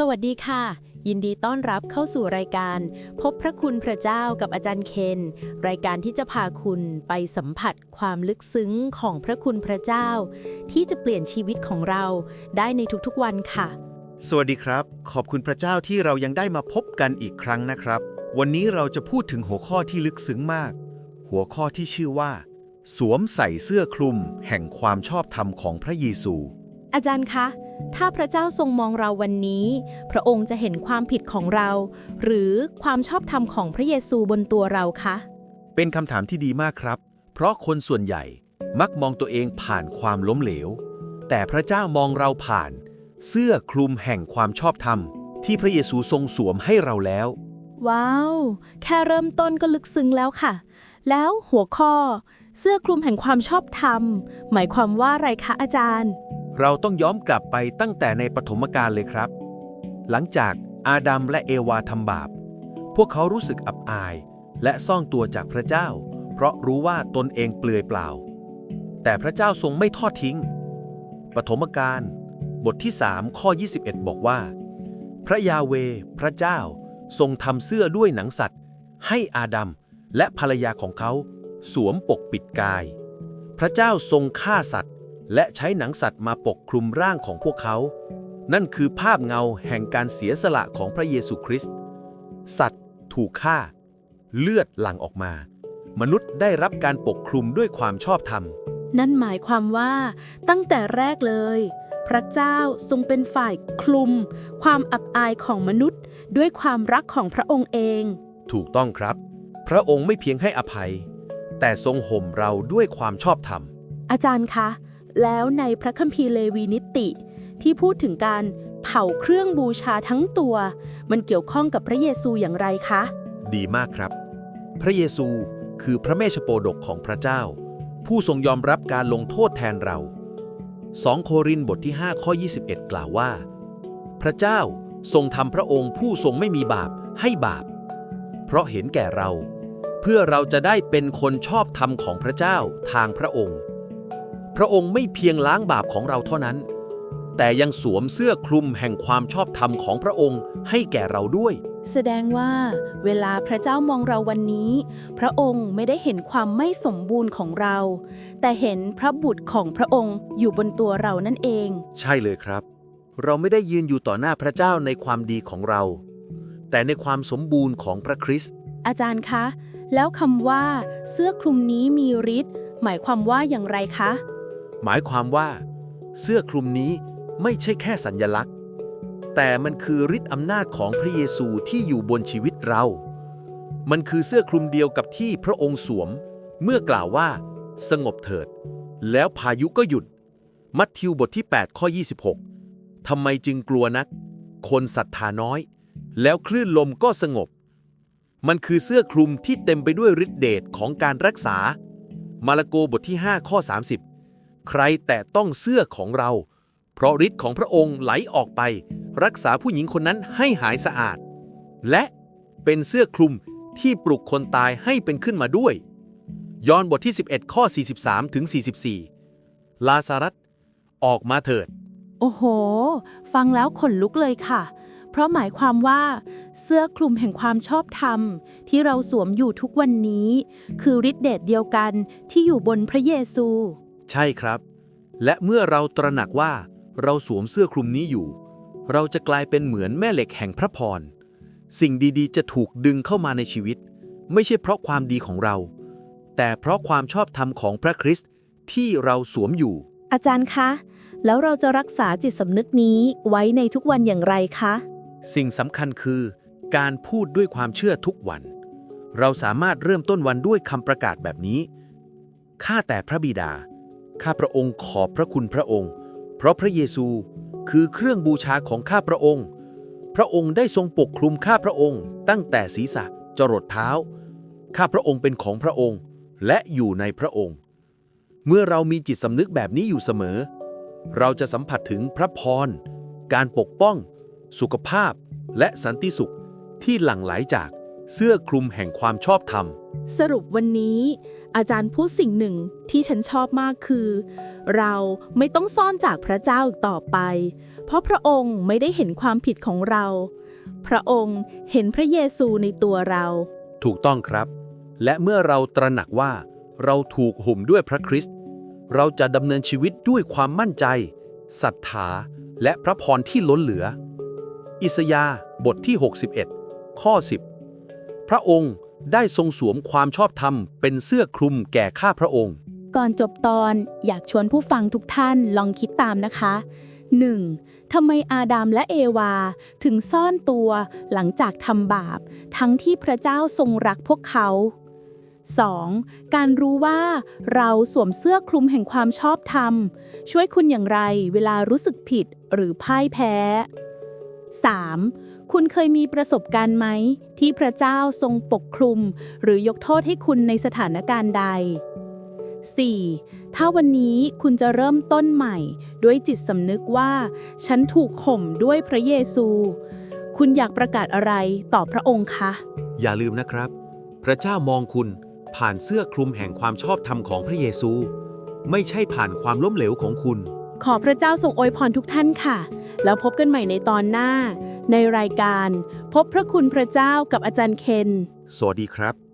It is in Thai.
สวัสดีค่ะ ยินดีต้อนรับเข้าสู่รายการ พบพระคุณพระเจ้ากับอาจารย์เคน รายการที่จะพาคุณไปสัมผัสความลึกซึ้งของพระคุณพระเจ้า ที่จะเปลี่ยนชีวิตของเราได้ในทุกๆวันค่ะ สวัสดีครับ ขอบคุณพระเจ้าที่เรายังได้มาพบกันอีกครั้งนะครับ วันนี้เราจะพูดถึงหัวข้อที่ลึกซึ้งมาก หัวข้อที่ชื่อว่า สวมใส่เสื้อคลุม แห่งความชอบธรรมของพระเยซู อาจารย์คะ ถ้าพระเจ้าทรงมองเราวันนี้ พระองค์จะเห็นความผิดของเรา หรือความชอบธรรมของพระเยซูบนตัวเราคะ เป็นคำถามที่ดีมากครับ เพราะคนส่วนใหญ่มักมองตัวเองผ่านความล้มเหลว แต่พระเจ้ามองเราผ่าน เสื้อคลุมแห่งความชอบธรรม ที่พระเยซูทรงสวมให้เราแล้ว ว้าว แค่เริ่มต้นก็ลึกซึ้งแล้วค่ะ แล้วหัวข้อ เสื้อคลุมแห่งความชอบธรรม หมายความว่าอะไรคะอาจารย์ เราต้องย้อนกลับไปตั้งแต่ในปฐมกาลเลยครับ หลังจากอาดัมและเอวาทำบาป พวกเขารู้สึกอับอาย และซ่อนตัวจากพระเจ้า เพราะรู้ว่าตนเองเปลือยเปล่า แต่พระเจ้าทรงไม่ทอดทิ้ง ปฐมกาลบทที่ 3 ข้อ 21 บอกว่า พระยาเว พระเจ้าทรงทำเสื้อด้วยหนังสัตว์ ให้อาดัมและภรรยาของเขา สวมปกปิดกาย พระเจ้าทรงฆ่าสัตว์ และใช้หนังสัตว์มาปกคลุมร่างของพวกเขา นั่นคือภาพเงาแห่งการเสียสละของพระเยซูคริสต์ สัตว์ถูกฆ่า เลือดหลั่งออกมา มนุษย์ได้รับการปกคลุมด้วยความชอบธรรม นั่นหมายความว่า ตั้งแต่แรกเลย พระเจ้าทรงเป็นฝ่ายคลุม ความอับอายของมนุษย์ ด้วยความรักของพระองค์เอง ถูกต้องครับ พระองค์ไม่เพียงให้อภัย แต่ทรงห่มเราด้วยความชอบธรรม อาจารย์คะ แล้วในพระคัมภีร์เลวีนิติ ที่พูดถึงการเผาเครื่องบูชาทั้งตัว มันเกี่ยวข้องกับพระเยซูอย่างไรคะ ดีมากครับ พระเยซูคือพระเมชโปดกของพระเจ้า ผู้ทรงยอมรับการลงโทษแทนเรา 2 โครินธ์บทที่ 5 ข้อ 21 กล่าวว่า พระเจ้าทรงทำพระองค์ผู้ทรงไม่มีบาปให้บาป เพราะเห็นแก่เรา เพื่อเราจะได้เป็นคนชอบธรรมของพระเจ้าทางพระองค์ พระองค์ไม่เพียงล้างบาปของเราเท่านั้น แต่ยังสวมเสื้อคลุมแห่งความชอบธรรมของพระองค์ให้แก่เราด้วย แสดงว่า เวลาพระเจ้ามองเราวันนี้ พระองค์ไม่ได้เห็นความไม่สมบูรณ์ของเรา แต่เห็นพระบุตรของพระองค์อยู่บนตัวเรานั่นเอง ใช่เลยครับ เราไม่ได้ยืนอยู่ต่อหน้าพระเจ้าในความดีของเรา แต่ในความสมบูรณ์ของพระคริสต์อาจารย์คะ แล้วคำว่า เสื้อคลุมนี้มีฤทธิ์หมายความว่าอย่างไรคะ หมายความว่า เสื้อคลุมนี้ไม่ใช่แค่สัญญลักษณ์ แต่มันคือฤทธิ์อำนาจของพระเยซูที่อยู่บนชีวิตเรา มันคือเสื้อคลุมเดียวกับที่พระองค์สวม เมื่อกล่าวว่า สงบเถิด แล้วพายุก็หยุด มัทธิวบทที่ 8 ข้อ 26 ทำไมจึงกลัวนัก คนศรัทธาน้อย แล้วคลื่นลมก็สงบ มันคือเสื้อคลุมที่เต็มไปด้วยฤทธิเดชของการรักษา มาระโกบทที่ 5 ข้อ 30 ใครแต่ต้องเสื้อของเรา เพราะฤทธิ์ของพระองค์ไหลออกไป รักษาผู้หญิงคนนั้นให้หายสะอาด และเป็นเสื้อคลุมที่ปลุกคนตายให้เป็นขึ้นมาด้วย ยอห์นบทที่ 11 ข้อ 43 ถึง 44 ลาซารัสออกมาเถิด โอ้โห ฟังแล้วขนลุกเลยค่ะ เพราะหมายความว่า เสื้อคลุมแห่งความชอบธรรม ที่เราสวมอยู่ทุกวันนี้ คือฤทธิเดชเดียวกันที่อยู่บนพระเยซู ใช่ครับ และเมื่อเราตระหนักว่าเราสวมเสื้อคลุมนี้อยู่ เราจะกลายเป็นเหมือนแม่เหล็กแห่งพระพร สิ่งดีๆ จะถูกดึงเข้ามาในชีวิต ไม่ใช่เพราะความดีของเรา แต่เพราะความชอบธรรมของพระคริสต์ที่เราสวมอยู่ อาจารย์คะ แล้วเราจะรักษาจิตสำนึกนี้ไว้ในทุกวันอย่างไรคะ สิ่งสำคัญคือ การพูดด้วยความเชื่อทุกวัน เราสามารถเริ่มต้นวันด้วยคำประกาศแบบนี้ ข้าแต่พระบิดา ข้าพระองค์ขอบพระคุณพระองค์ เพราะพระเยซูคือเครื่องบูชาของข้าพระองค์ พระองค์ได้ทรงปกคลุมข้าพระองค์ ตั้งแต่ศีรษะจรดเท้า ข้าพระองค์เป็นของพระองค์ และอยู่ในพระองค์ เมื่อเรามีจิตสำนึกแบบนี้อยู่เสมอ เราจะสัมผัสถึงพระพร การปกป้อง สุขภาพ และสันติสุขที่หลั่งไหลจาก เสื้อคลุมแห่งความชอบธรรม สรุปวันนี้ อาจารย์พูดสิ่งหนึ่งที่ฉันชอบมากคือ เราไม่ต้องซ่อนจากพระเจ้าอีกต่อไป เพราะพระองค์ไม่ได้เห็นความผิดของเรา พระองค์เห็นพระเยซูในตัวเรา ถูกต้องครับ และเมื่อเราตระหนักว่า เราถูกห่มด้วยพระคริสต์เราจะดำเนินชีวิตด้วยความมั่นใจศรัทธาและพระพรที่ล้นเหลือ อิสยาห์บทที่ 61 ข้อ 10 พระองค์ได้ทรงสวมความชอบธรรม เป็นเสื้อคลุมแก่ข้าพระองค์ ก่อนจบตอนอยากชวนผู้ฟังทุกท่านลองคิดตามนะคะ 1. ทำไมอาดัมและเอวา ถึงซ่อนตัวหลังจากทำบาป ทั้งที่พระเจ้าทรงรักพวกเขา 2. การรู้ว่าเราสวมเสื้อคลุมแห่งความชอบธรรม ช่วยคุณอย่างไรเวลารู้สึกผิดหรือพ่ายแพ้ 3. คุณเคยมีประสบการณ์ไหม ที่พระเจ้าทรงปกคลุม หรือยกโทษให้คุณในสถานการณ์ใด 4. ถ้าวันนี้คุณจะเริ่มต้นใหม่ ด้วยจิตสำนึกว่า ฉันถูกข่มด้วยพระเยซู คุณอยากประกาศอะไรต่อพระองค์คะ อย่าลืมนะครับ พระเจ้ามองคุณผ่านเสื้อคลุมแห่งความชอบธรรมของพระเยซู ไม่ใช่ผ่านความล้มเหลวของคุณ ขอพระเจ้าทรงอวยพรทุกท่านค่ะ แล้วพบกันใหม่ในตอนหน้า ในรายการ พบพระคุณพระเจ้ากับอาจารย์เคน สวัสดีครับ